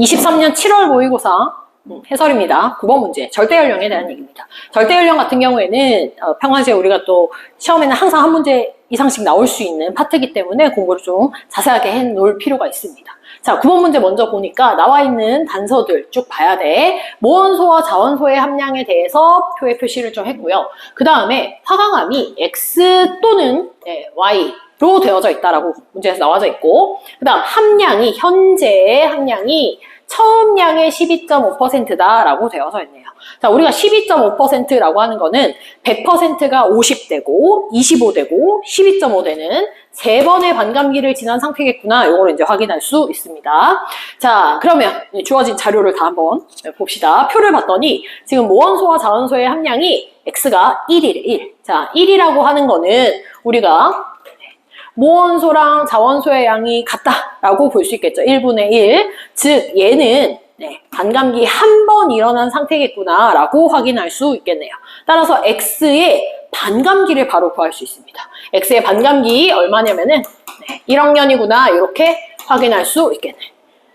23년 7월 모의고사 음, 해설입니다. 9번 문제. 절대 연령에 대한 얘기입니다. 절대 연령 같은 경우에는 어, 평상시에 우리가 또 시험에는 항상 한 문제 이상씩 나올 수 있는 파트이기 때문에 공부를 좀 자세하게 해 놓을 필요가 있습니다. 자, 9번 문제 먼저 보니까 나와 있는 단서들 쭉 봐야 돼. 모원소와 자원소의 함량에 대해서 표에 표시를 좀 했고요. 그 다음에 화강암이 X 또는 예, Y 로 되어져 있다라고 문제에서 나와져 있고, 그 다음 함량이 현재의 함량이 처음 양의 12.5%다 라고 되어서 있네요. 자, 우리가 12.5%라고 하는 거는 100%가 50되고 25되고 12.5되는 세 번의 반감기를 지난 상태겠구나. 요거를 이제 확인할 수 있습니다. 자, 그러면 주어진 자료를 다 한번 봅시다. 표를 봤더니 지금 모원소와 자원소의 함량이 x가 1이래, 1. 자, 1이라고 하는 거는 우리가 모원소랑 자원소의 양이 같다라고 볼 수 있겠죠. 1분의 1. 즉, 얘는 네, 반감기 한 번 일어난 상태겠구나라고 확인할 수 있겠네요. 따라서 X의 반감기를 바로 구할 수 있습니다. X의 반감기 얼마냐면은 네, 1학년이구나 이렇게 확인할 수 있겠네.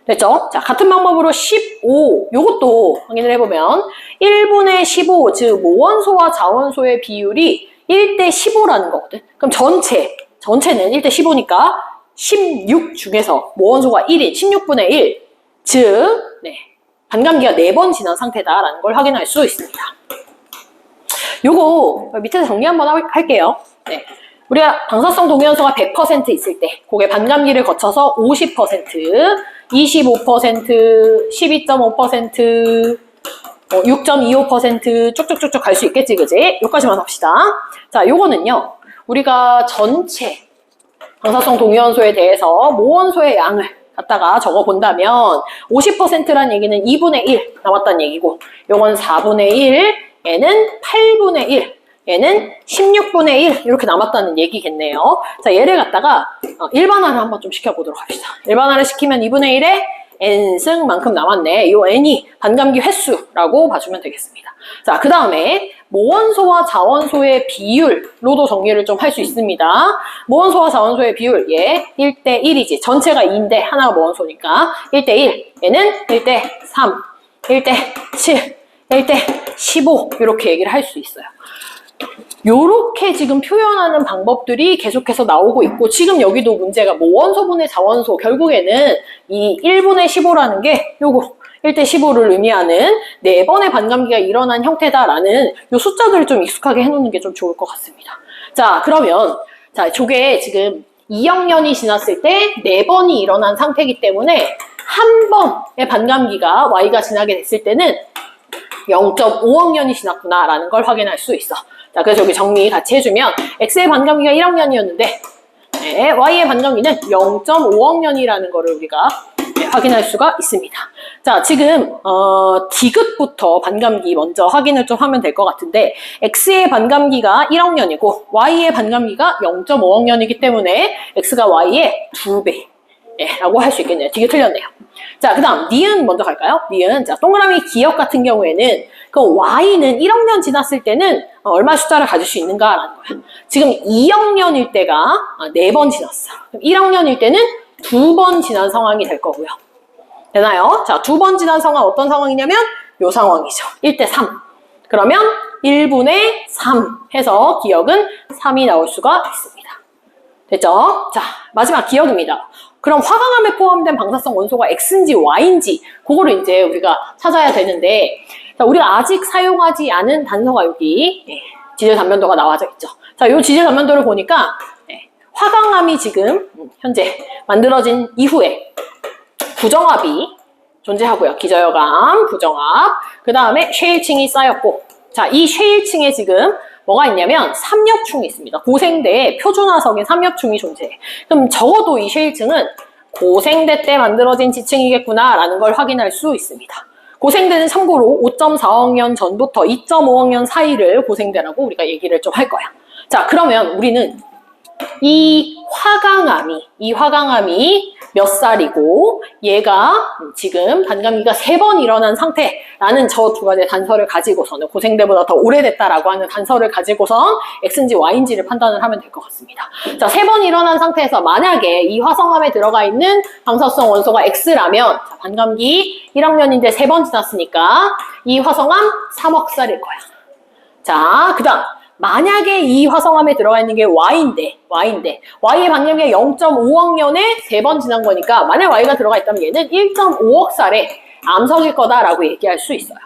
됐죠? 자, 같은 방법으로 15, 요것도 확인을 해보면 1분의 15, 즉 모원소와 자원소의 비율이 1대 15라는 거거든. 그럼 전체, 전체는 1대 15니까 16 중에서 모원소가 1인 16분의 1, 즉 네, 반감기가 4번 지난 상태다라는 걸 확인할 수 있습니다. 요거 밑에서 정리 한번 할- 할게요. 네. 우리가 방사성 동위원소가 100% 있을 때 그게 반감기를 거쳐서 50%, 25%, 12.5%, 어, 6.25% 쭉쭉쭉쭉 갈 수 있겠지, 그지? 여기까지만 합시다. 자, 요거는요, 우리가 전체 방사성 동위원소에 대해서 모원소의 양을 갖다가 적어 본다면 50%란 얘기는 2분의 1 남았다는 얘기고, 요건 4분의 1, 얘는 8분의 1, 얘는 16분의 1 이렇게 남았다는 얘기겠네요. 자, 얘를 갖다가 어, 일반화를 한번 좀 시켜보도록 합시다. 일반화를 시키면 2분의 1에 n승만큼 남았네. 이 n이 반감기 횟수라고 봐주면 되겠습니다. 자, 그 다음에 모원소와 자원소의 비율로도 정리를 좀 할 수 있습니다. 모원소와 자원소의 비율, 얘 1대 1이지. 전체가 2인데 하나가 모원소니까 1대 1. 얘는 1대 3, 1대 7, 1대 15 이렇게 얘기를 할 수 있어요. 요렇게 지금 표현하는 방법들이 계속해서 나오고 있고 지금 여기도 문제가 뭐 원소분의 자원소 결국에는 이 1분의 15라는 게 요거 1대 15를 의미하는 네 번의 반감기가 일어난 형태다라는 요 숫자들을 좀 익숙하게 해놓는 게 좀 좋을 것 같습니다. 자 그러면 자 저게 지금 2학년이 지났을 때 네 번이 일어난 상태이기 때문에 한 번의 반감기가 Y가 지나게 됐을 때는 0.5학년이 지났구나라는 걸 확인할 수 있어. 자, 그래서 여기 정리 같이 해주면 X의 반감기가 1학년이었는데 네, Y의 반감기는 0.5학년이라는 거를 우리가 네, 확인할 수가 있습니다. 자, 지금 어, D급부터 반감기 먼저 확인을 좀 하면 될 것 같은데 X의 반감기가 1학년이고 Y의 반감기가 0.5학년이기 때문에 X가 Y의 2배 예, 라고 할 수 있겠네요. 되게 틀렸네요. 자, 그 다음, 니은 먼저 갈까요? 니은. 자, 동그라미 기억 같은 경우에는, 그 Y는 1학년 지났을 때는 어, 얼마 숫자를 가질 수 있는가라는 거야. 지금 2학년일 때가 4번 지났어. 1학년일 때는 2번 지난 상황이 될 거고요. 되나요? 자, 두번 지난 상황 어떤 상황이냐면, 요 상황이죠. 1대 3. 그러면 1분의 3 해서 기억은 3이 나올 수가 있습니다. 됐죠? 자, 마지막 기억입니다. 그럼 화강암에 포함된 방사성 원소가 X인지 Y인지 그거를 이제 우리가 찾아야 되는데 자, 우리가 아직 사용하지 않은 단서가 여기 예, 지질 단면도가 나와져 있죠. 자, 이 지질 단면도를 보니까 예, 화강암이 지금 음, 현재 만들어진 이후에 부정압이 존재하고요. 기저혈감, 부정압. 그 다음에 쉐일층이 쌓였고 자, 이 쉐일층에 지금 뭐가 있냐면 삼엽충이 있습니다. 고생대에 표준화석인 삼엽충이 존재해. 그럼 적어도 이 쉐일층은 고생대 때 만들어진 지층이겠구나라는 걸 확인할 수 있습니다. 고생대는 참고로 5.4학년 전부터 2.5학년 사이를 고생대라고 우리가 얘기를 좀 할 거야. 자, 그러면 우리는 이 화강암이, 이 화강암이 몇 살이고, 얘가 지금 반감기가 세 번 일어난 상태라는 저 두 가지 단서를 가지고서는 고생대보다 더 오래됐다라고 하는 단서를 가지고선 X인지 Y인지를 판단을 하면 될 것 같습니다. 자, 세 번 일어난 상태에서 만약에 이 화성암에 들어가 있는 방사성 원소가 X라면, 자, 반감기 1학년인데 세 번 지났으니까 이 화성암 3억 살일 거야. 자, 그 다음. 만약에 이 화성암에 들어가 있는 게 Y인데, Y인데, Y의 반감기가 0.5억 년에 세번 지난 거니까, 만약 Y가 들어가 있다면 얘는 1.5억 살의 암석일 거다라고 얘기할 수 있어요.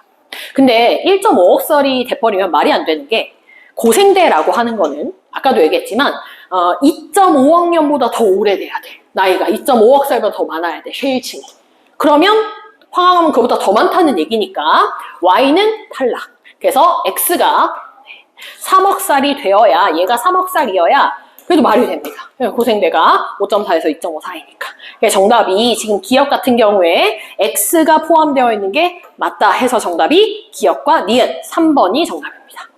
근데 1.5억 살이 돼버리면 말이 안 되는 게, 고생대라고 하는 거는, 아까도 얘기했지만, 어, 2.5억 년보다 더 오래돼야 돼. 나이가 2.5억 살보다 더 많아야 돼, 쉐일층이. 그러면 황황하면 그보다 더 많다는 얘기니까 Y는 탈락. 그래서 X가 3억 살이 되어야 얘가 3억 살이어야 그래도 말이 됩니다. 고생대가 5.4에서 2.5 사이니까. 그래서 정답이 지금 기억 같은 경우에 X가 포함되어 있는 게 맞다 해서 정답이 기억과 니은 3번이 정답입니다.